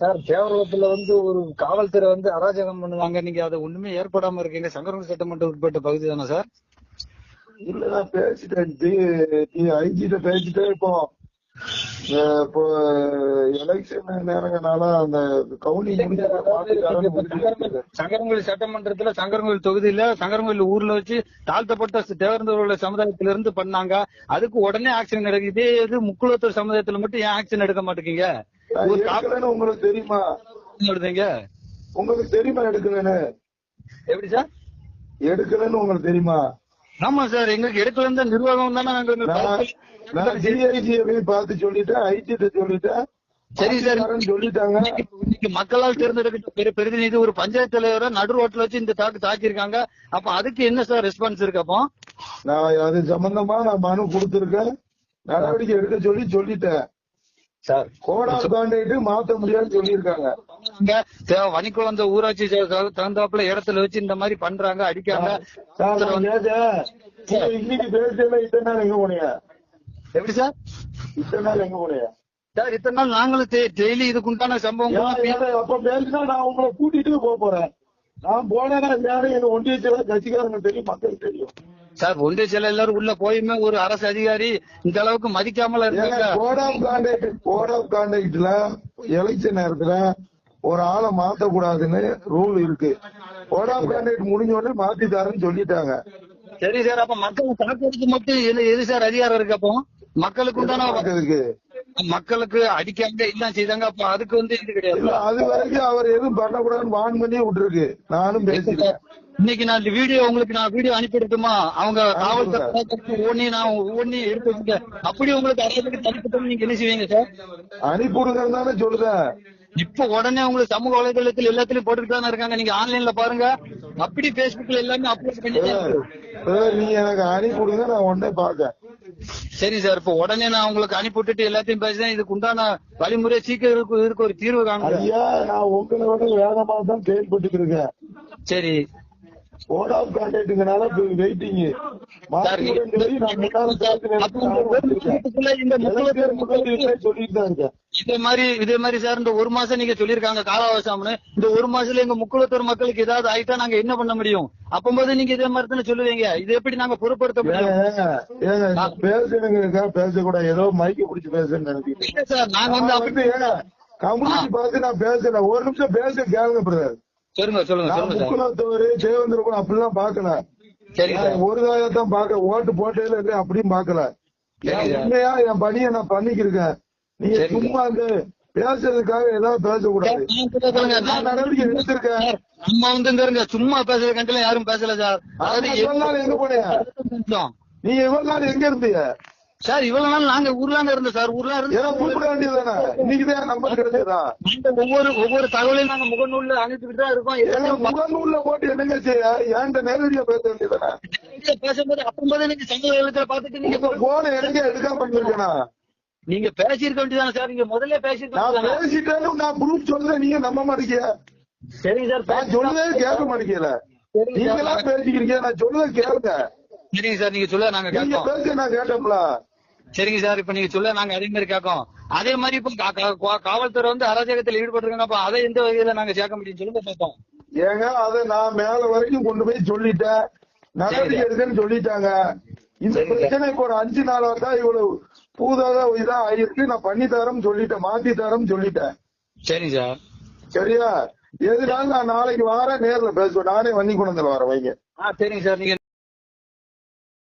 Sir தேவரத்துல வந்து ஒரு காவல்துறை வந்து அராஜகம் பண்ணுவாங்க நீங்க அதை ஒண்ணுமே ஏற்படாம இருக்கீங்க. சங்கரன் சட்டமன்ற உட்பட்ட பகுதி தானே சார்? இல்ல நான் பேசிட்டேன். ஐஜிட்ட பேசிட்டே இப்போ இப்போ எலெக்ஷன் நேரங்கனால அந்த முடிஞ்ச சங்கரங்கோயில் சட்டமன்றத்துல சங்கரங்கோயில் தொகுதியில சங்கரங்கோயில் ஊர்ல வச்சு தாழ்த்தப்பட்ட தேர்ந்தவர்கள சமுதாயத்துல இருந்து பண்ணாங்க. அதுக்கு உடனே ஆக்ஷன் எடுக்க இதே இது முக்குளத்தூர் சமுதாயத்துல மட்டும் ஏன் ஆக்ஷன் எடுக்க மாட்டேங்க உங்களுக்கு தெரியுமா? எடுத்தீங்க உங்களுக்கு தெரியுமா எடுக்கலன்னு? எப்படி சார்? எடுக்கலன்னு உங்களுக்கு தெரியுமா? ஆமா சார் எங்களுக்கு எடுக்கல இருந்த நிர்வாகம் தானே நான் டிஐஜி பார்த்து சொல்லிட்டேன் ஐஜிட்ட சொல்லிட்டேன். சரி சார் சொல்லிட்டாங்க. இன்னைக்கு மக்களால் தேர்ந்தெடுக்கப்பட்ட பெரு பிரதிநிதி ஒரு பஞ்சாயத்து தலைவரை நடு ரோட்ல வச்சு இந்த தாக்கு தாக்கியிருக்காங்க. அப்ப அதுக்கு என்ன சார் ரெஸ்பான்ஸ் இருக்கு அப்போ? நான் அது சம்பந்தமா நான் மனு கொடுத்திருக்கேன். நடவடிக்கை எடுக்க சொல்லி சொல்லிட்டேன். கோட் ஆஃப் கான்டாக்ட் மாத்த முடியாதுன்னு சொல்லியிருக்காங்க. அங்க தே- வனிக்குளம் ஊராட்சி தகுந்தாப்புல இடத்துல வச்சு இந்த மாதிரி பண்றாங்க அடிக்காங்க இன்னைக்கு பேசல இத்தனை நாள் எங்க போனீங்க? எப்படி சார்? இத்தனை நாள் எங்க போனீங்க? சார் இத்தனை நாள் நாங்களும் டெய்லி இதுக்கு உண்டான சம்பவம் அப்ப பேசினா நான் உங்களை கூட்டிட்டு போக போறேன். நான் போனேன்னா யாரும் எங்க ஒன்றியத்துல கட்சிக்காரங்க தெரியும் மக்களுக்கு தெரியும். சார் ஒன்றிய எல்லாரும் உள்ள போயுமே ஒரு அரசு அதிகாரி இந்த அளவுக்கு மதிக்காமல இருக்காங்க. Code of contact code of கான்டாக்ட்ல election நேரத்துல ஒரு ஆளை மாத்த கூடாதுன்னு ரூல் இருக்கு. கோட் ஆஃப் கான்டாக்ட் முடிஞ்ச உடனே மாத்தி தரேன்னு சொல்லிட்டாங்க. சரி சார் அப்ப மக்கள் தாக்குறதுக்கு மட்டும் எது சார் அதிகாரம் இருக்கு அப்போ? மக்களுக்கு உண்டான பாக்குறதுக்கு மக்களுக்கு அடிக்காங்க எல்லாம் செய்தாங்க. அப்ப அதுக்கு வந்து இது கிடையாது. அது வரைக்கும் அவர் எதுவும் பண்ணக்கூடாதுன்னு வான் பண்ணி விட்டுருக்கு. நானும் பேசிட்டேன். இன்னைக்கு நான் இந்த வீடியோ உங்களுக்கு நான் வீடியோ அனுப்பிடட்டுமா? அவங்க காவல்துறை ஒண்ணி நான் ஒண்ணி எடுத்து வச்சுட்டேன். அப்படி உங்களுக்கு அரையாளுக்கு தனிப்பட்ட நீங்க என்ன செய்வீங்க சார்? அனுப்பிவிடுங்கன்னு தானே சொல்லுதேன் இப்ப உடனே உங்களுக்கு சமூக வலைதளத்தில் எல்லாத்துலயும் போட்டுட்டு இருக்காங்க. நீங்க ஆன்லைன்ல பாருங்க. அப்படி பேஸ்புக்ல எல்லாமே அப்லோட் பண்ணிட்டு சார் நீங்க எனக்கு அனுப்பிவிடுங்க நான் உடனே பாக்கேன் சரி சார் இப்ப உடனே நான் உங்களுக்கு அனுப்பி விட்டுட்டு எல்லாத்தையும் பேசுறேன் இதுக்கு உண்டான வழிமுறை சீக்கிரம் இருக்கு ஒரு தீர்வு காணுங்க ஐயா நான் உங்களை விட வேகமா தான் செயல்பட்டு இருக்கேன். சரி. கோட் ஆஃப் கான்டாக்டுங்கனால வெயிட்டிங் அப்ப இந்த மக்களுக்கு சொல்லிட்டு தான் இருக்கேன். இதே மாதிரி இதே மாதிரி சார் இந்த ஒரு மாசம் நீங்க சொல்லிருக்காங்க கால அவகாசம்னு இந்த ஒரு மாசத்துல எங்க முக்குளத்தூர் மக்களுக்கு ஏதாவது ஆயிட்டா நாங்க என்ன பண்ண முடியும்? அப்பம்போது நீங்க இதே மாதிரி தானே சொல்லுவீங்க. இது எப்படி நாங்க பொறுப்படுத்த முடியும்? பேசுறதுங்க பேசக்கூடாது. ஏதோ மைக்கு பிடிச்சு பேசுறேன்னு நினைக்கிறேன் சார் நாங்க வந்து அப்படி கம்யூனிட்டி பார்த்து நான் பேசல. ஒரு நிமிஷம் பேச கேளுங்க பிரதர். சொல்லுங்க சொல்லுங்க சொல்லுங்க முக்குலத்தவர் தேவேந்திர அப்படிலாம் பாக்கல ஒரு தான் பாக்க ஓட்டு போட்டதுல அப்படியும் பாக்கல. உண்மையா என் பணியை நான் பண்ணிக்கிருக்கேன். சார். சும்மா இந்த பேசுறதுக்காக ஏதாவது பேசக்கூடாது. நடவடிக்கை எடுத்திருக்கேன். சார், நம்ம வந்து இருங்க, சும்மா பேசுற கண்டில யாரும் பேசல சார். இவ்வளவு நாள் எங்க போனீங்க? நீங்க இவ்வளவு நாள் எங்க இருந்தீங்க சார் இவ்வளவு நாள் நாங்க ஊர்லாங்க இருந்தோம் சார். ஊர்ல இருந்து கூப்பிட வேண்டியதுதானே? இன்னைக்குதான் நம்பர் கிடைச்சதா? ஒவ்வொரு ஒவ்வொரு தகவலையும் நாங்க முகநூல்ல அனுப்பிட்டு தான் இருக்கோம். முகநூல்ல போட்டு என்னங்க செய்ய? ஏன்ட்ட நேரடியா பேச மக்கள்கிட்ட பேசும்போது அப்பம்போது நீங்க சமூக வலைதளத்துல பார்த்துட்டு நீங்க போன எனக்கு எடுக்காம பண்ணிருக்கேனா நீங்க பேசியிருக்க வேண்டியதானே சார்? நீங்க முதல்ல பேசியிருக்க? பேசிட்டேன்னு நான் ப்ரூஃப் சொல்றேன் நீங்க நம்ப மாட்டீங்க. சரிங்க சார் நான் சொல்லுதே கேட்க மாட்டேங்கல நீங்களா சார். பேசிக்கிறீங்க நான் சொல்லுத கேளுங்க. சரிங்க சார் நீங்க சொல்ல நாங்க நீங்க பேச நான் கேட்டோம்ல. சரிங்க சார் இப்ப நீங்க சொல்ல நாங்க அதே மாதிரி கேட்கோம் அதே மாதிரி இப்ப காவல்துறை வந்து அராஜகத்தில் ஈடுபட்டிருக்காங்க அப்ப அதை எந்த வகையில நாங்க சேர்க்க முடியும் சொல்லுங்க பார்ப்போம் ஏங்க அத நான் மேல வரைக்கும் கொண்டு போய் சொல்லிட்டேன். நடவடிக்கை எடுக்கன்னு சொல்லிட்டாங்க. இந்த. பிரச்சனை இப்ப ஒரு அஞ்சு நாள் வந்தா இவ்வளவு பூதாக இதா ஆயிருக்கு நான் பண்ணி தரேன்னு சொல்லிட்டேன் மாத்தி தரேன்னு சொல்லிட்டேன். சரிங்க சார். சரியா? எதுனாலும் நான் நாளைக்கு வாரேன் நேர்ல பேசுவேன். நானே வன்னி குணத்துல வரேன் வைங்க. சரிங்க சார். நீங்க